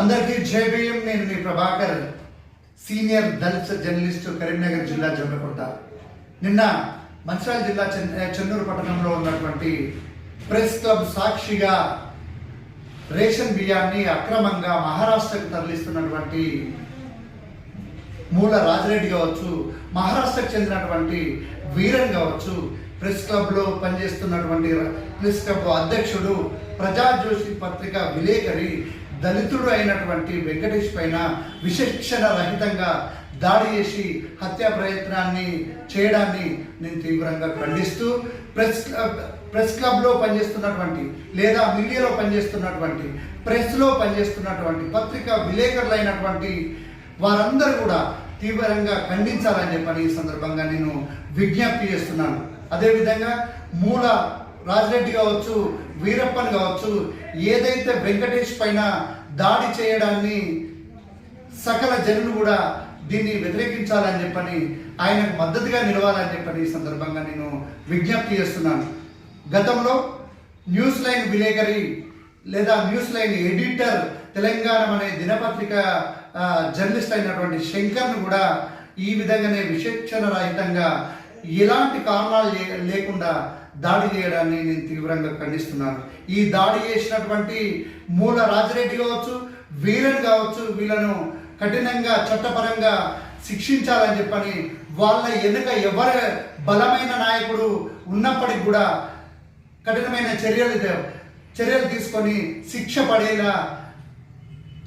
అందరికీ జై భీం నేను మీ ప్రభాకర్ సీనియర్ దళిత జర్నలిస్ట్ కరీంనగర్ జిల్లా జమ్మకుంట నిన్న మంచిర్యాల జిల్లా చెన్నూరు పట్టణంలో ఉన్నటువంటి ప్రెస్ క్లబ్ సాక్షిగా రేషన్ బియ్యాన్ని అక్రమంగా మహారాష్ట్రకు తరలిస్తున్నటువంటి మూల రాజరెడ్డి కావచ్చు మహారాష్ట్రకు చెందినటువంటి వీరన్ కావచ్చు ప్రెస్ క్లబ్లో పనిచేస్తున్నటువంటి ప్రెస్ క్లబ్ అధ్యక్షుడు ప్రజాజ్యోతి పత్రిక విలేకరి దళితుడు అయినటువంటి వెంకటేష్ పైన విచక్షణ రహితంగా దాడి చేసి హత్యా ప్రయత్నాన్ని చేయడాన్ని నేను తీవ్రంగా ఖండిస్తూ ప్రెస్ క్లబ్ ప్రెస్ క్లబ్లో పనిచేస్తున్నటువంటి లేదా మీడియాలో పనిచేస్తున్నటువంటి ప్రెస్లో పనిచేస్తున్నటువంటి పత్రికా విలేకరులైనటువంటి వారందరూ కూడా తీవ్రంగా ఖండించాలని చెప్పని ఈ సందర్భంగా నేను విజ్ఞప్తి చేస్తున్నాను. అదేవిధంగా మూల రాజిరెడ్డి కావచ్చు వీరప్పన్ కావచ్చు ఏదైతే వెంకటేష్ పైన దాడి చేయడాన్ని సకల జనులు కూడా దీన్ని వ్యతిరేకించాలని చెప్పని ఆయనకు మద్దతుగా నిలవాలని చెప్పని ఈ సందర్భంగా నేను విజ్ఞప్తి చేస్తున్నాను. గతంలో న్యూస్ లైన్ విలేకరి లేదా న్యూస్ లైన్ ఎడిటర్ తెలంగాణ అనే దినపత్రిక జర్నలిస్ట్ అయినటువంటి శంకర్ను కూడా ఈ విధంగానే విచక్షణ రహితంగా ఎలాంటి కారణాలు లే- లేకుండా దాడి చేయడాన్ని నేను తీవ్రంగా ఖండిస్తున్నాను. ఈ దాడి చేసినటువంటి మూల రాజిరెడ్డి కావచ్చు వీరన్ కావచ్చు వీళ్ళను కఠినంగా చట్టపరంగా శిక్షించాలని చెప్పని వాళ్ళ వెనుక ఎవరు బలమైన నాయకుడు ఉన్నప్పటికి కూడా కఠినమైన చర్యలు చర్యలు తీసుకొని శిక్ష పడేలా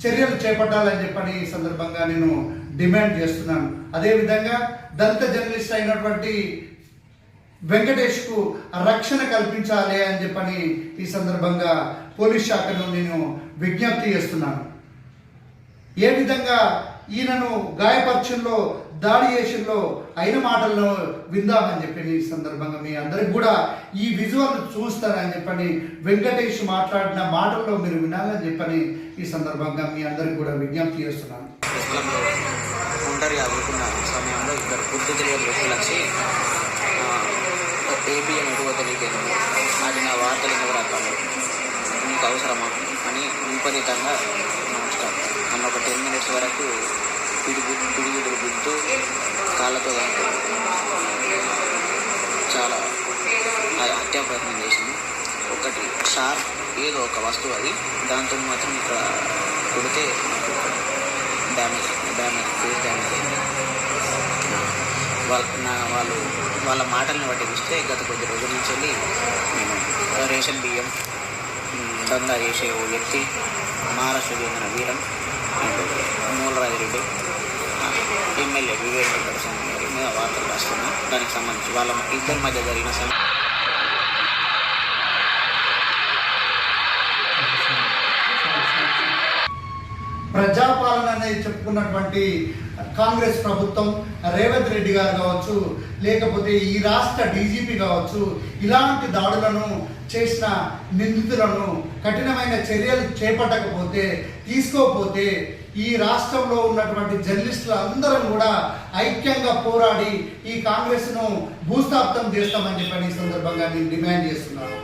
చర్యలు చేపట్టాలని చెప్పని ఈ సందర్భంగా నేను డిమాండ్ చేస్తున్నాను. అదేవిధంగా దళిత జర్నలిస్ట్ అయినటువంటి వెంకటేష్కు రక్షణ కల్పించాలి అని చెప్పని ఈ సందర్భంగా పోలీస్ శాఖను నేను విజ్ఞప్తి చేస్తున్నాను. ఏ విధంగా ఈయనను గాయపరచంలో దాడి చేసిలో అయిన మాటల్లో విందామని చెప్పి ఈ సందర్భంగా మీ అందరికి కూడా ఈ విజువల్ చూస్తారని చెప్పని వెంకటేష్ మాట్లాడిన మాటల్లో మీరు వినాలని చెప్పని ఈ సందర్భంగా మీ అందరికి కూడా విజ్ఞప్తి చేస్తున్నాను. ప్రశ్నలో ఒంటరిగా అనుకున్న సమయంలో ఇద్దరు గుర్తు తెలియని వ్యక్తులు వచ్చి ఏబిఎం ఎటువ తెలియదు అది నా వార్తలు ఎందుకు రాస్తాను నీకు అవసరమా? అని విపరీతంగా నమస్కారం నన్ను ఒక టెన్ మినిట్స్ వరకు కాళ్ళతో దాంతో చాలా హత్యా ప్రయత్నం చేసింది ఒకటి షార్ప్ ఏదో ఒక వస్తువు అది. దాంతో మాత్రం ఇక్కడ కొడితే డ్యామేజ్ డ్యామేజ్ ఫేస్ డ్యామేజ్ అయింది. వాళ్ళ నా వాళ్ళు వాళ్ళ మాటలను బట్టి చూస్తే గత కొద్ది రోజుల నుంచి వెళ్ళి మేము రేషన్ బియ్యం దందా చేసే ఓ వ్యక్తి మహారాష్ట్ర చెందిన వీరం ఎమ్మెల్యే వివేక్ వెంకట గారి మీద వార్తలు రాస్తున్నాం. దానికి సంబంధించి వాళ్ళ ఇద్దరి మధ్య జరిగిన సం ప్రజాపాలన అనేది చెప్పుకున్నటువంటి కాంగ్రెస్ ప్రభుత్వం రేవంత్ రెడ్డి గారు కావచ్చు లేకపోతే ఈ రాష్ట్ర డీజీపీ కావచ్చు ఇలాంటి దాడులను చేసిన నిందితులను కఠినమైన చర్యలు చేపట్టకపోతే తీసుకోకపోతే ఈ రాష్ట్రంలో ఉన్నటువంటి జర్నలిస్టులు అందరం కూడా ఐక్యంగా పోరాడి ఈ కాంగ్రెస్ను భూస్థాపితం చేస్తామని చెప్పని ఈ సందర్భంగా నేను డిమాండ్ చేస్తున్నాను.